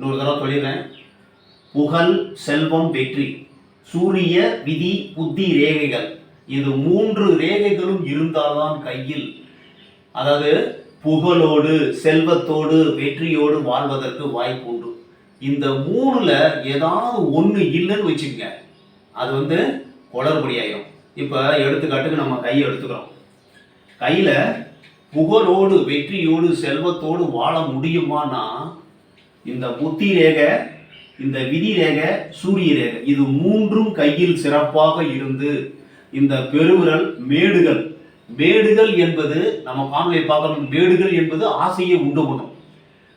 இன்னொரு தடவை சொல்லிடுறேன். புகழ் செல்வம் வெற்றி சூரிய விதி புத்தி ரேகைகள். இது மூன்று ரேகைகளும் இருந்தால்தான் கையில். அதாவது புகழோடு செல்வத்தோடு வெற்றியோடு வாழ்வதற்கு வாய்ப்பு உண்டு. இந்த மூணுல ஏதாவது ஒன்று இல்லைன்னு வச்சுக்கங்க. அது வந்து குளறுபடியாயிரும் இப்போ எடுத்துக்காட்டுக்கு நம்ம கையை எடுத்துக்கிறோம். கையில் புகழோடு வெற்றியோடு செல்வத்தோடு வாழ முடியுமான்னா இந்த புத்தி ரேகை இந்த விதி ரேகை சூரிய ரேகை இது மூன்றும் கையில் சிறப்பாக இருந்து இந்த பெருவிரல் மேடுகள். மேடுகள் என்பது நம்ம காணொலியை பார்க்கணும் மேடுகள் என்பது ஆசையை உண்டு பண்ணும்.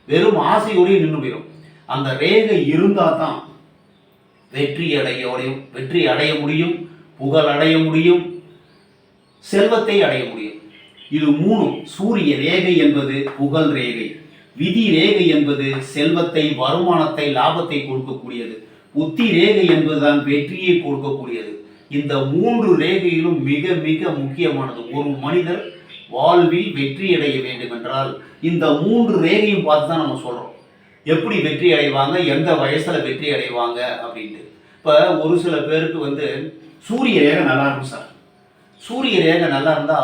வெறும் ஆசையோடய நின்று போயிடும் அந்த ரேகை இருந்தால் தான் வெற்றி அடைய முடியும் வெற்றி அடைய முடியும் புகழ் அடைய முடியும் செல்வத்தை அடைய முடியும். இது மூணும் சூரிய ரேகை என்பது புகழ் ரேகை. விதி ரேகை என்பது செல்வத்தை வருமானத்தை லாபத்தை கொடுக்கக்கூடியது. உத்தி ரேகை என்பதுதான் வெற்றியை கொடுக்கக்கூடியது. இந்த மூன்று ரேகையிலும் மிக மிக முக்கியமானது. ஒரு மனிதர் வாழ்வில் வெற்றி அடைய வேண்டும் என்றால் இந்த மூன்று ரேகையும் பார்த்து தான் நம்ம சொல்றோம். எப்படி வெற்றி அடைவாங்க? எந்த வயசுல வெற்றி அடைவாங்க? அப்படின்ட்டு. இப்போ ஒரு சில பேருக்கு வந்து சூரிய ரேகை நல்லா இருக்கும் சார். சூரிய ரேகை நல்லா இருந்தா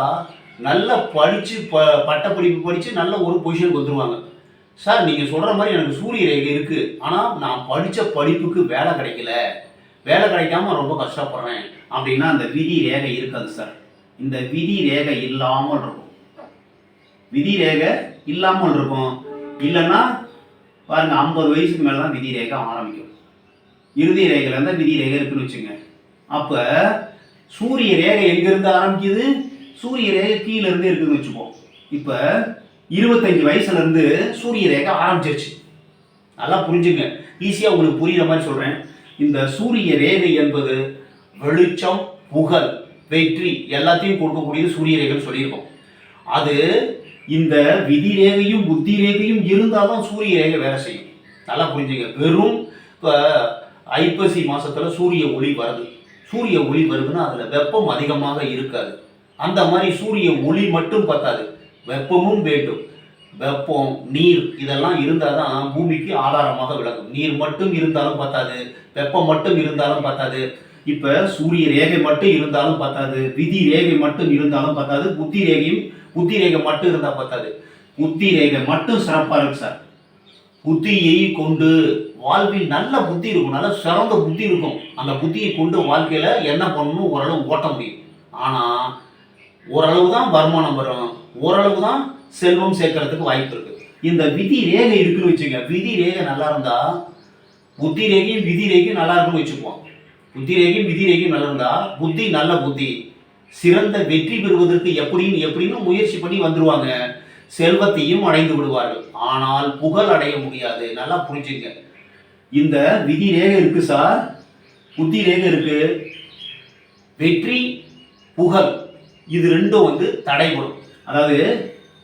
நல்லா படிச்சு ப பட்டப்படிப்பு படிச்சு நல்ல ஒரு பொசிஷனுக்கு வந்துருவாங்க. சார் நீங்கள் சொல்கிற மாதிரி எனக்கு சூரிய ரேகை இருக்குது ஆனால் நான் படித்த படிப்புக்கு வேலை கிடைக்கல. வேலை கிடைக்காம ரொம்ப கஷ்டப்படுறேன். அப்படின்னா அந்த விதி ரேகை இருக்காது சார். இந்த விதி ரேகை இல்லாமல் இருக்கும். விதி ரேகை இல்லாமல் இருக்கும். இல்லைன்னா பாருங்க ஐம்பது வயசுக்கு மேலே தான் விதி ரேகை ஆரம்பிக்கும். இறுதி ரேகையில் இருந்தால் விதி ரேகை இருக்குன்னு வச்சுங்க. அப்போ சூரிய ரேகை எங்கேருந்து ஆரம்பிக்குது? சூரிய ரேகை கீழே இருக்குதுன்னு இருக்குன்னு வச்சுப்போம். இப்போ இருபத்தஞ்சு வயசுல இருந்து சூரிய ரேகை ஆரம்பிச்சிருச்சு. நல்லா புரிஞ்சுங்க. ஈஸியாக உங்களுக்கு புரியுற மாதிரி சொல்கிறேன் இந்த சூரிய ரேகை என்பது வெளிச்சம் புகழ் வெற்றி எல்லாத்தையும் கொடுக்கக்கூடியது சூரிய ரேகைன்னு சொல்லியிருக்கோம். அது இந்த விதி ரேகையும் புத்தி ரேகையும் இருந்தால் தான் சூரிய ரேகை வேலை செய்யும். நல்லா புரிஞ்சுங்க. வெறும் இப்போ ஐப்பசி மாதத்தில் சூரிய ஒளி வருது. சூரிய ஒளி வருதுன்னா அதில் வெப்பம் அதிகமாக இருக்காது. அந்த மாதிரி சூரிய ஒளி மட்டும் பத்தாது. வெப்பமும் வேண்டும். வெப்பம் நீர் இதெல்லாம் இருந்தால் தான் பூமிக்கு ஆதாரமாக விளங்கும். நீர் மட்டும் இருந்தாலும் பத்தாது வெப்பம் மட்டும் இருந்தாலும் பத்தாது. இப்போ சூரிய ரேகை மட்டும் இருந்தாலும் பத்தாது விதி ரேகை மட்டும் இருந்தாலும் பத்தாது புத்தி ரேகையும் புத்தி ரேகை மட்டும் இருந்தால் பத்தாது. புத்தி ரேகை மட்டும் சிறப்பாக இருக்கு சார். புத்தியை கொண்டு வாழ்வில் நல்ல புத்தி இருக்கும் நல்ல சிறந்த புத்தி இருக்கும். அந்த புத்தியை கொண்டு வாழ்க்கையில் என்ன பண்ணணும்? ஓரளவு ஓட்ட முடியும். ஆனால் ஓரளவு தான் வருமானம் வரும். ஓரளவு தான் செல்வம் சேர்க்கறதுக்கு வாய்ப்பு இருக்கு. இந்த விதி ரேகை இருக்குன்னு வச்சுங்க. விதி ரேகை நல்லா இருந்தா புத்தி ரேகையும் விதி ரேகையும் நல்லா இருக்குன்னு வச்சுக்குவோம். புத்தி ரேகையும் விதி ரேகையும் நல்லா இருந்தா புத்தி நல்ல புத்தி. சிறந்த வெற்றி பெறுவதற்கு எப்படின்னு எப்படின்னு முயற்சி பண்ணி வந்துருவாங்க. செல்வத்தையும் அடைந்து விடுவார்கள். ஆனால் புகழ் அடைய முடியாது. நல்லா புரிஞ்சுங்க. இந்த விதி ரேகை இருக்கு சார். புத்தி ரேகை இருக்கு. வெற்றி புகழ். இது ரெண்டும் வந்து தடைபடும். அதாவது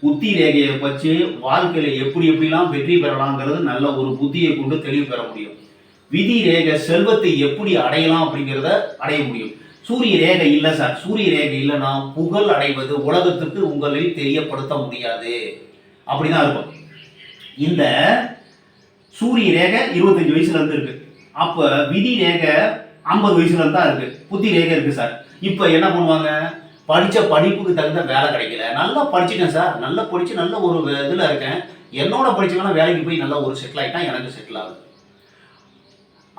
புத்தி ரேகையை வச்சு வாழ்க்கையில் எப்படி எப்படிலாம் வெற்றி பெறலாங்கிறது நல்ல ஒரு புத்தியை கொண்டு தெளிவு பெற முடியும். விதி ரேகை செல்வத்தை எப்படி அடையலாம் அப்படிங்கிறத அடைய முடியும். சூரிய ரேகை இல்லை சார். சூரிய ரேகை இல்லைன்னா புகழ் அடைவது உலகத்துக்கு உங்களை தெரியப்படுத்த முடியாது. அப்படிதான் இருக்கும். இந்த சூரிய ரேகை இருபத்தஞ்சு வயசுல இருந்து இருக்கு. அப்ப விதி ரேகை ஐம்பது வயசுல இருந்தா தான் இருக்கு. புத்தி ரேகை இருக்கு சார். இப்போ என்ன பண்ணுவாங்க? படித்த படிப்புக்கு தகுந்த வேலை கிடைக்கல. நல்லா படிச்சிட்டேன் சார். நல்லா படித்து நல்ல ஒரு இதில் இருக்கேன். என்னோட படித்தவங்களாம் வேலைக்கு போய் நல்லா ஒரு செட்டில் ஆகிட்டான் எனக்கு செட்டில் ஆகுது.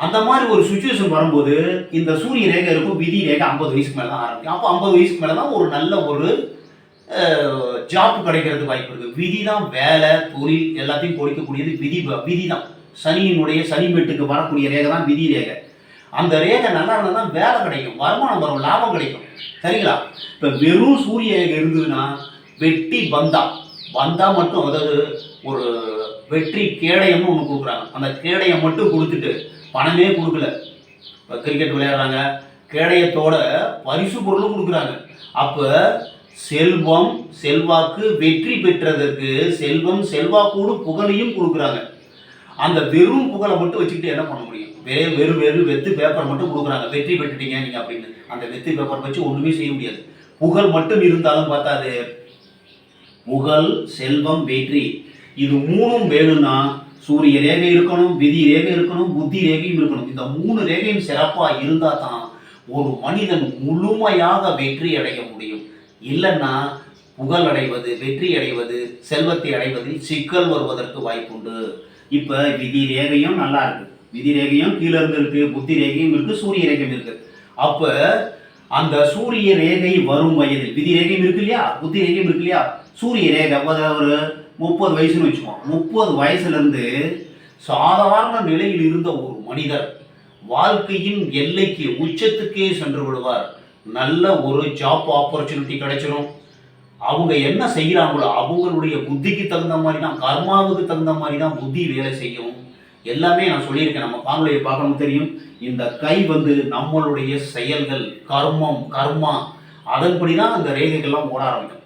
அந்த மாதிரி ஒரு சுச்சுவேஷன் வரும்போது இந்த சூரிய ரேகை இருக்கும் விதி ரேகை ஐம்பது வயசுக்கு மேலே தான் ஆரம்பிக்கும். அப்போ ஐம்பது வயசுக்கு மேலே தான் ஒரு நல்ல ஒரு ஜாப் கிடைக்கிறதுக்கு வாய்ப்பு இருக்குது விதி தான் வேலை தொழில் எல்லாத்தையும் கொடுக்கக்கூடியது விதி விதி தான். சனியினுடைய சனிமெட்டுக்கு வரக்கூடிய ரேகை தான் விதி ரேகை. அந்த ரேகை நல்லா இருந்தால் தான் வேலை கிடைக்கும் வருமானம் வரும் லாபம் கிடைக்கும். சரிங்களா? இப்போ வெறும் சூரிய ரேகை இருந்ததுன்னா வெட்டி பந்தா. பந்தா மட்டும் அதாவது ஒரு வெற்றி கேடயம்னு ஒன்று கொடுக்குறாங்க. அந்த கேடயம் மட்டும் கொடுத்துட்டு பணமே கொடுக்கல. இப்போ கிரிக்கெட் விளையாடுறாங்க. கேடயத்தோட பரிசு பொருளும் கொடுக்குறாங்க. அப்போ செல்வம் செல்வாக்கு வெற்றி பெற்றதற்கு செல்வம் செல்வாக்கோடு புகழையும் கொடுக்குறாங்க. அந்த வெறும் புகழை மட்டும் வச்சுக்கிட்டு என்ன பண்ண முடியும்? வே வெறும் வெறும் வெத்து பேப்பர் மட்டும் கொடுக்குறாங்க. வெற்றி பெற்றுட்டீங்க நீங்கள் அப்படின்னு. அந்த வெற்றி பேப்பர் வச்சு ஒன்றுமே செய்ய முடியாது. புகழ் மட்டும் இருந்தாலும் பார்த்தாது புகழ் செல்வம் வெற்றி. இது மூணும் வேணும்னா சூரிய ரேகை இருக்கணும் விதி ரேகை இருக்கணும் புத்தி ரேகையும் இருக்கணும். இந்த மூணு ரேகையும் சிறப்பாக இருந்தால் தான் ஒரு மனிதன் முழுமையாக வெற்றி அடைய முடியும். இல்லைன்னா புகழ் அடைவது வெற்றி அடைவது செல்வத்தை அடைவதில் சிக்கல் வருவதற்கு வாய்ப்புண்டு. இப்போ விதி ரேகையும் நல்லா இருக்கு. விதி ரேகையும் கீழே இருந்து இருக்கு புத்தி ரேகையும் இருக்கு சூரிய ரேகையும் இருக்கு. அப்போ அந்த சூரிய ரேகை வரும் வயதில் விதி ரேகையும் இருக்கு இல்லையா? புத்தி ரேகையும் இருக்கு இல்லையா? சூரிய ரேகை ஒரு முப்பது வயசுன்னு வச்சுக்கோம் முப்பது வயசுலேருந்து சாதாரண நிலையில் இருந்த ஒரு மனிதர் வாழ்க்கையின் எல்லைக்கு உச்சத்துக்கே சென்று விடுவார். நல்ல ஒரு ஜாப் ஆப்பர்ச்சுனிட்டி கிடைச்சிடும் அவங்க என்ன செய்கிறாங்களோ அவங்களுடைய புத்திக்கு தகுந்த மாதிரி தான் கர்மாவுக்கு தகுந்த மாதிரி தான் புத்தி வேலை செய்யும். எல்லாமே நான் சொல்லியிருக்கேன். நம்ம காணொலியை பார்க்கணும் தெரியும். இந்த கை வந்து நம்மளுடைய செயல்கள் கர்மம் கர்மா அதன்படி தான் அந்த ரேகைகள்லாம் ஓட ஆரம்பிக்கும்.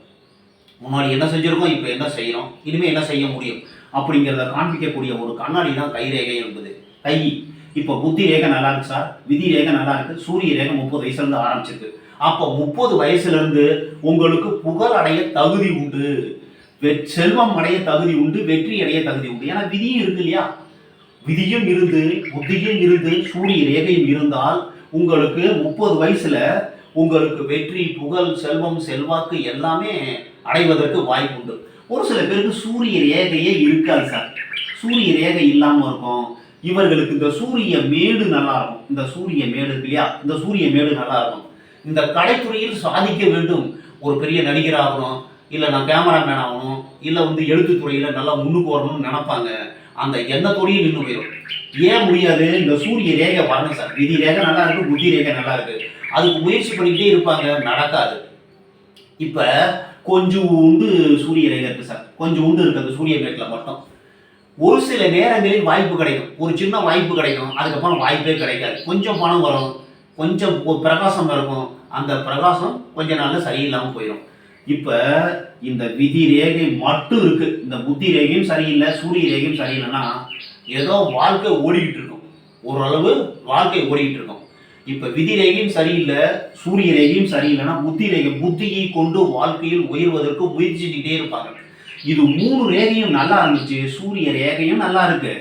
முன்னாடி என்ன செஞ்சிருக்கோம் இப்போ என்ன செய்கிறோம் இனிமேல் என்ன செய்ய முடியும்? அப்படிங்கிறத காண்பிக்கக்கூடிய ஒரு கண்ணாடி தான் கை ரேகை என்பது. கை இப்போ புத்தி ரேகை நல்லா இருக்கு சார். விதி ரேகை நல்லா இருக்கு. சூரிய ரேகை முப்பது வயசுலேருந்து ஆரம்பிச்சிருக்கு. அப்போ முப்பது வயசுலேருந்து உங்களுக்கு புகழ் அடைய தகுதி உண்டு. வெ- செல்வம் அடைய தகுதி உண்டு வெற்றி அடைய தகுதி உண்டு. ஏன்னா விதியும் இருக்கு இல்லையா? விதியும் இருந்து புத்தியும் இருந்து சூரிய ரேகையும் இருந்தால் உங்களுக்கு முப்பது வயசுல உங்களுக்கு வெற்றி புகழ் செல்வம் செல்வாக்கு எல்லாமே அடைவதற்கு வாய்ப்பு உண்டு. ஒரு சில பேருக்கு சூரிய ரேகையே இருக்காது சார். சூரிய ரேகை இல்லாமல் இருக்கும். இவர்களுக்கு இந்த சூரிய மேடு நல்லா இருக்கும். இந்த சூரிய மேடு இருக்கு இல்லையா? இந்த சூரிய மேடு நல்லா இருக்கும். இந்த கலைத்துறையில் சாதிக்க வேண்டும். ஒரு பெரிய நடிகர் ஆகணும் இல்லை நான் கேமராமேன் ஆகணும் இல்லை வந்து எழுத்துத்துறையில் நல்லா முன்னுக்கு வரணும்னு நினைப்பாங்க. அந்த எண்ணத்தோடையும் நின்று போயிடும். ஏன் முடியாது? இந்த சூரிய ரேகை வரணும் சார். விதி ரேகை நல்லா இருக்கு புத்தி ரேகை நல்லா இருக்கு. அதுக்கு முயற்சி பண்ணிக்கிட்டே இருப்பாங்க நடக்காது. இப்போ கொஞ்சம் உண்டு சூரிய ரேகை இருக்கு சார். கொஞ்சம் உண்டு இருக்கு அந்த சூரிய மேட்டில் மட்டும். ஒரு சில நேரங்களில் வாய்ப்பு கிடைக்கும். ஒரு சின்ன வாய்ப்பு கிடைக்கும். அதுக்கப்புறம் வாய்ப்பே கிடைக்காது. கொஞ்சம் பணம் வரும். கொஞ்சம் பிரகாசம் இருக்கும் அந்த பிரகாசம் கொஞ்ச நாள் சரியில்லாமல் போயிடும் இப்போ இந்த விதி ரேகை மட்டும் இருக்கு. இந்த புத்தி ரேகையும் சரியில்லை சூரிய ரேகையும் சரியில்லைன்னா ஏதோ வாழ்க்கை ஓடிக்கிட்டு இருக்கும். ஓரளவு வாழ்க்கை ஓடிக்கிட்டு இருக்கும். இப்போ விதி ரேகையும் சரியில்லை சூரிய ரேகையும் சரியில்லைன்னா புத்தி ரேகை புத்தியை கொண்டு வாழ்க்கையில் உயர்வதற்கு முயற்சிக்கிட்டே இருப்பாங்க. இது மூணு ரேகையும் நல்லா இருந்துச்சு. சூரிய ரேகையும் நல்லா இருக்கு.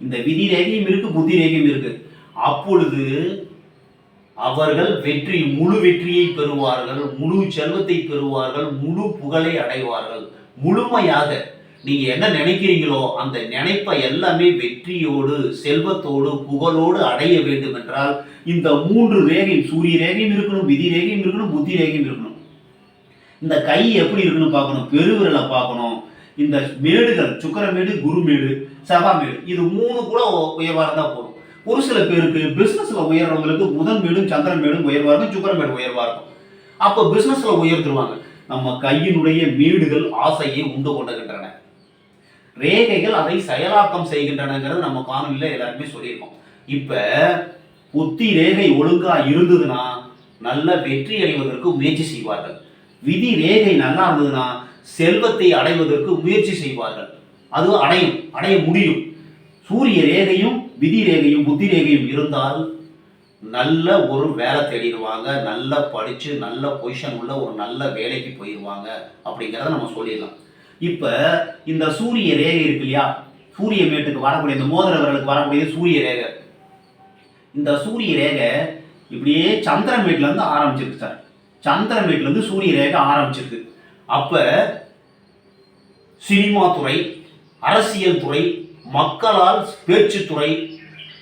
இந்த விதி ரேகையும் இருக்கு புத்தி ரேகையும் இருக்கு. அப்பொழுது அவர்கள் வெற்றி முழு வெற்றியை பெறுவார்கள் முழு செல்வத்தை பெறுவார்கள் முழு புகழை அடைவார்கள். முழுமையாக நீங்க என்ன நினைக்கிறீங்களோ அந்த நினைப்பை எல்லாமே வெற்றியோடு செல்வத்தோடு புகழோடு அடைய வேண்டும் என்றால் இந்த மூன்று ரேகையும் சூரிய ரேகையும் இருக்கணும் விதி ரேகையும் இருக்கணும் புத்தி ரேகையும் இருக்கணும். இந்த கை எப்படி இருக்குன்னு பார்க்கணும் பெருவிரலை பார்க்கணும். இந்த மேடுகள் சுக்கரமேடு குருமேடு சபாமேடு இது மூணு கூட உயர்வாக இருந்தால் போதும். ஒரு சில பேருக்கு பிஸ்னஸ்ல உயர்றவங்களுக்கு புதன் மேடும் சந்திரன் மேடும் உயர்வா இருக்கும் மேடும் உயர்வா இருக்கும். அப்போ பிஸ்னஸ்ல உயர்த்துருவாங்க நம்ம கையினுடைய மேடுகள் ஆசையை உண்டு கொண்டுகின்றன. ரேகைகள் அதை செயலாக்கம் செய்கின்றனங்கிறது நம்ம காணொலியில் எல்லாருமே சொல்லியிருக்கோம். இப்போ புத்தி ரேகை ஒழுங்கா இருந்ததுன்னா நல்ல வெற்றி அடைவதற்கு முயற்சி செய்வார்கள். விதி ரேகை நல்லா இருந்ததுன்னா செல்வத்தை அடைவதற்கு முயற்சி செய்வார்கள். அது அடையும் அடைய முடியும். சூரிய ரேகையும் விதி ரேகையும் புத்தி ரேகையும் இருந்தால் நல்ல ஒரு வேலை தேடிடுவாங்க நல்லா படித்து நல்ல பொசிஷன் உள்ள ஒரு நல்ல வேலைக்கு போயிடுவாங்க அப்படிங்கிறத நம்ம சொல்லிடலாம். இப்போ இந்த சூரிய ரேகை இருக்கு இல்லையா? சூரிய மேட்டுக்கு வரக்கூடிய இந்த மோதிரவர்களுக்கு வரக்கூடிய சூரிய ரேகை. இந்த சூரிய ரேகை இப்படியே சந்திரமேட்ல இருந்து ஆரம்பிச்சிருக்கு சார். சந்திரமேட்ல இருந்து சூரிய ரேகை ஆரம்பிச்சிருக்கு. அப்போ சினிமா துறை அரசியல் துறை மக்களால் பேச்சுத்துறை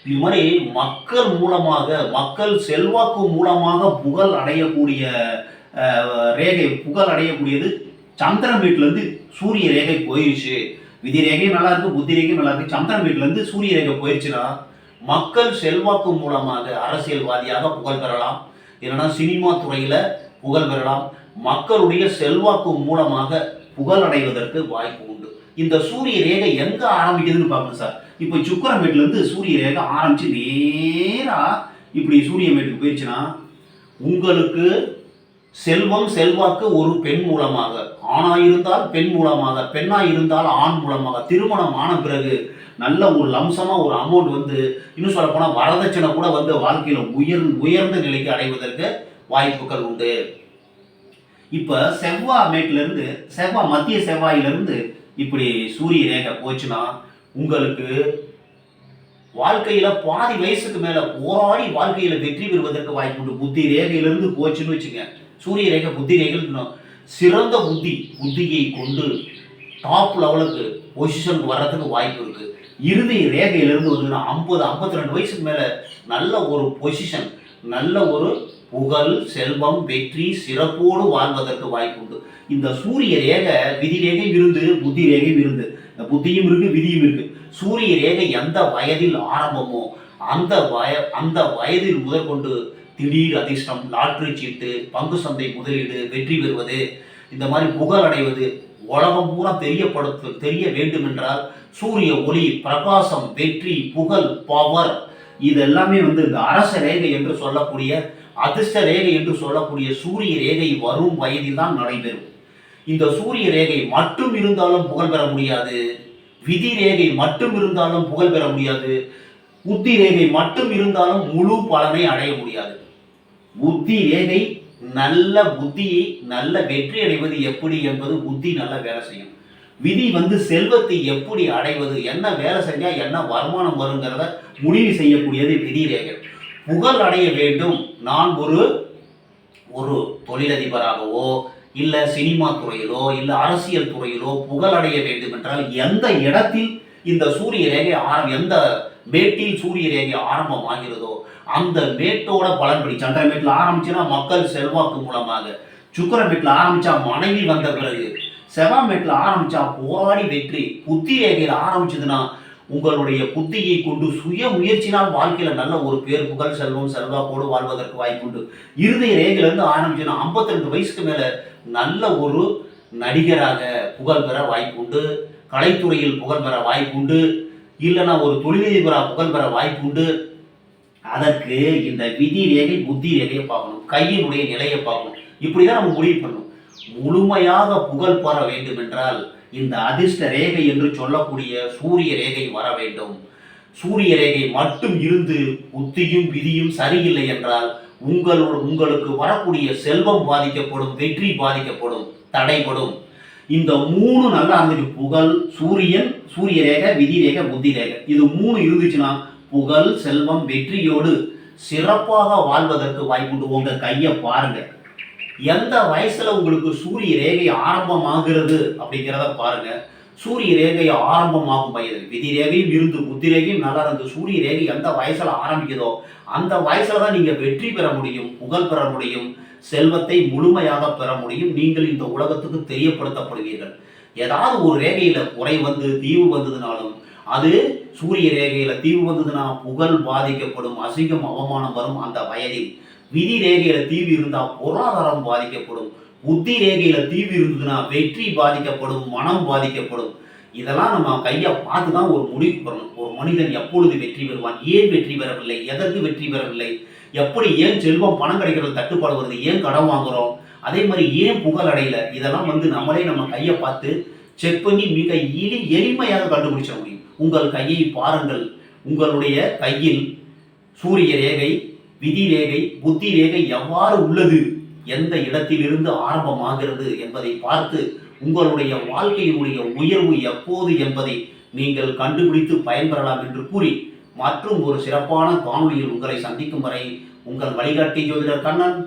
இது மாதிரி மக்கள் மூலமாக மக்கள் செல்வாக்கு மூலமாக புகழ் அடையக்கூடிய ரேகை புகழ் அடையக்கூடியது சந்திரன் வீட்டிலேருந்து சூரிய ரேகை போயிடுச்சு விதி ரேகையும் நல்லா இருக்கு புத்தி ரேகையும் நல்லா இருக்கு. சந்திரன் வீட்டிலேருந்து சூரிய ரேகை போயிடுச்சுன்னா மக்கள் செல்வாக்கு மூலமாக அரசியல்வாதியாக புகழ் பெறலாம். இல்லைன்னா சினிமா துறையில் புகழ் பெறலாம். மக்களுடைய செல்வாக்கு மூலமாக புகழ் அடைவதற்கு வாய்ப்பு உண்டு. இந்த சூரிய ரேகை எங்க ஆரம்பிக்குதுன்னு பார்க்கணும் சார். இப்போ சுக்கரமேட்ல இருந்து சூரிய ரேகை ஆரம்பிச்சு நேரா இப்படி சூரியமேட்டுக்கு போயிடுச்சுன்னா உங்களுக்கு செல்வம் செல்வாக்கு ஒரு பெண் மூலமாக ஆணாக இருந்தால் பெண் மூலமாக பெண்ணா இருந்தால் ஆண் மூலமாக திருமணம் ஆன பிறகு நல்ல ஒரு லம்சமா ஒரு அமௌண்ட் வந்து இன்னும் சொல்ல போனா வரதட்சணை கூட வந்து வாழ்க்கையில உயர் உயர்ந்த நிலைக்கு அடைவதற்கு வாய்ப்புகள் உண்டு. இப்ப செவ்வாய் மேட்ல செவ்வாய் மத்திய செவ்வாயிலிருந்து இப்படி சூரிய ரேகை போச்சுன்னா உங்களுக்கு வாழ்க்கையில பாதி வயசுக்கு மேல போராடி வாழ்க்கையில வெற்றி பெறுவதற்கு வாய்ப்பு உண்டு. புத்தி ரேகையிலிருந்து போச்சுன்னு வச்சுங்க. சூரிய ரேகை புத்தி ரேகை சிறந்த புத்தி புத்தியை கொண்டு டாப் லெவலுக்கு பொசிஷன் வர்றதுக்கு வாய்ப்பு இருக்கு. இறுதி ரேகையிலிருந்து வந்து ஐம்பது ஐம்பத்தி ரெண்டு வயசுக்கு மேல நல்ல ஒரு பொசிஷன் நல்ல ஒரு புகழ் செல்வம் வெற்றி சிறப்போடு வாழ்வதற்கு வாய்ப்பு உண்டு இந்த சூரிய ரேகை விதி ரேகை இருந்து புத்தி ரேகை இருந்து இந்த புத்தியும் இருக்கு விதியும் இருக்கு. சூரிய ரேகை எந்த வயதில் ஆரம்பமோ அந்த வய அந்த வயதில் முதற்கொண்டு திடீர் அதிர்ஷ்டம் லாட்ரி சீட்டு பங்கு சந்தை முதலீடு வெற்றி பெறுவது இந்த மாதிரி புகழ் அடைவது உலகம் பூரா தெரியப்படுத்த தெரிய வேண்டும் என்றால் சூரிய ஒளி பிரகாசம் வெற்றி புகழ் பவர் இது எல்லாமே வந்து இந்த அரச ரேகை என்று சொல்லக்கூடிய அதிர்ஷ்ட ரேகை என்று சொல்லக்கூடிய சூரிய ரேகை வரும் வயதில் தான் நடைபெறும். இந்த சூரிய ரேகை மட்டும் இருந்தாலும் புகழ் பெற முடியாது. விதி ரேகை மட்டும் இருந்தாலும் புகழ் பெற முடியாது. புத்தி ரேகை மட்டும் இருந்தாலும் முழு பலனை அடைய முடியாது. புத்தி ரேகை நல்ல புத்தியை நல்ல வெற்றி அடைவது எப்படி என்பது புத்தி நல்ல வேலை செய்யும். விதி வந்து செல்வத்தை எப்படி அடைவது என்ன வேலை செஞ்சால் என்ன வருமானம் வருங்கிறத முடிவு செய்யக்கூடியது விதி ரேகை. புகழ் அடைய வேண்டும். நான் ஒரு ஒரு தொழிலதிபராகவோ இல்லை சினிமா துறையிலோ இல்லை அரசியல் துறையிலோ புகழ் அடைய வேண்டும் என்றால் எந்த இடத்தில் இந்த சூரிய ரேகை ஆரம் எந்த மேட்டில் சூரிய ரேகை ஆரம்பம் ஆகிறதோ அந்த மேட்டோட பலன்படி சந்திரமேட்டில் ஆரம்பிச்சுன்னா மக்கள் செல்வாக்கு மூலமாக. சுக்கரமேட்டில் ஆரம்பிச்சா மனைவி வந்த பிறகு செவ்வாமேட்டில் ஆரம்பிச்சா போராடி வெற்றி. புத்தி ரேகையில் ஆரம்பிச்சதுன்னா உங்களுடைய புத்தியை கொண்டு சுய முயற்சினால் வாழ்க்கையில நல்ல ஒரு பேர் புகழ் செல்வம் செல்வாக்கோடு வாழ்வதற்கு வாய்ப்புண்டு இருதய ரேகிலிருந்து ஆரம்பிச்சுன்னா ஐம்பத்தி ரெண்டு வயசுக்கு மேல நல்ல ஒரு நடிகராக புகழ் பெற வாய்ப்புண்டு கலைத்துறையில் புகழ் பெற வாய்ப்புண்டு இல்லைன்னா ஒரு தொழிலதிபராக புகழ் பெற வாய்ப்புண்டு அதற்கு இந்த விதி ரேகை புத்தி ரேகையை பார்க்கணும். கையினுடைய நிலையை பார்க்கணும். இப்படிதான் நம்ம முடிவு பண்ணணும். முழுமையாக புகழ் பெற வேண்டும் என்றால் இந்த அதிர்ஷ்ட ரேகை என்று சொல்லக்கூடிய சூரிய ரேகை வர வேண்டும். சூரிய ரேகை மட்டும் இருந்து புத்தியும் விதியும் சரியில்லை என்றால் உங்களோட உங்களுக்கு வரக்கூடிய செல்வம் பாதிக்கப்படும் வெற்றி பாதிக்கப்படும் தடைப்படும் இந்த மூணு நல்லா இருந்துச்சு புகழ் சூரியன் சூரிய ரேகை விதி ரேகை புத்தி ரேகை. இது மூணு இருந்துச்சுன்னா புகழ் செல்வம் வெற்றியோடு சிறப்பாக வாழ்வதற்கு வாய்ப்புண்டு. உங்க கையை பாருங்க. எந்த வயசுல உங்களுக்கு சூரிய ரேகை ஆரம்பமாகிறது அப்படிங்கிறத பாருங்க. சூரிய ரேகை ஆரம்பமாகும் வயது விதி ரேகையும் இருந்து புத்தி ரேகையும் நல்லா இருந்து சூரிய ரேகை எந்த வயசுல ஆரம்பிக்குதோ அந்த வயசுல தான் நீங்க வெற்றி பெற முடியும் புகழ் பெற முடியும் செல்வத்தை முழுமையாக பெற முடியும். நீங்கள் இந்த உலகத்துக்கு தெரியப்படுத்தப்படுவீர்கள். ஏதாவது ஒரு ரேகையில குறை வந்து தீவு வந்ததுனாலும் அது சூரிய ரேகையில தீவு வந்ததுன்னா புகழ் பாதிக்கப்படும் அசிங்கம் அவமானம் வரும் அந்த வயதில். விதி ரேகையில தீவு இருந்தா பொருளாதாரம் பாதிக்கப்படும். புத்தி ரேகையில தீவு இருந்ததுன்னா வெற்றி பாதிக்கப்படும் மனம் பாதிக்கப்படும். இதெல்லாம் நம்ம கையை பார்த்து தான் ஒரு முடிவு பண்ணணும். ஒரு மனிதன் எப்பொழுது வெற்றி பெறுவான்? ஏன் வெற்றி பெறவில்லை? எதற்கு வெற்றி பெறவில்லை? எப்படி ஏன் செல்வம் பணம் கிடைக்கிறது தட்டுப்பாடு வருது ஏன் கடன் வாங்குறோம்? அதே மாதிரி ஏன் புகழ் அடையல? இதெல்லாம் வந்து நம்மளே நம்ம கையை பார்த்து செக் பண்ணி மிக இனி எளிமையாக கண்டுபிடிச்ச முடியும். உங்கள் கையை பாருங்கள். உங்களுடைய கையில் சூரிய ரேகை விதி ரேகை புத்தி ரேகை எவ்வாறு உள்ளது? எந்த இடத்திலிருந்து ஆரம்பமாகிறது என்பதை பார்த்து உங்களுடைய வாழ்க்கையினுடைய உயர்வு எப்போது என்பதை நீங்கள் கண்டுபிடித்து பயன்பெறலாம் என்று கூறி மற்றும் ஒரு சிறப்பான காணொலியில் உங்களை சந்திக்கும் வரை உங்கள் வழிகாட்டி ஜோதிடர் கண்ணன்.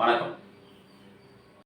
வணக்கம்.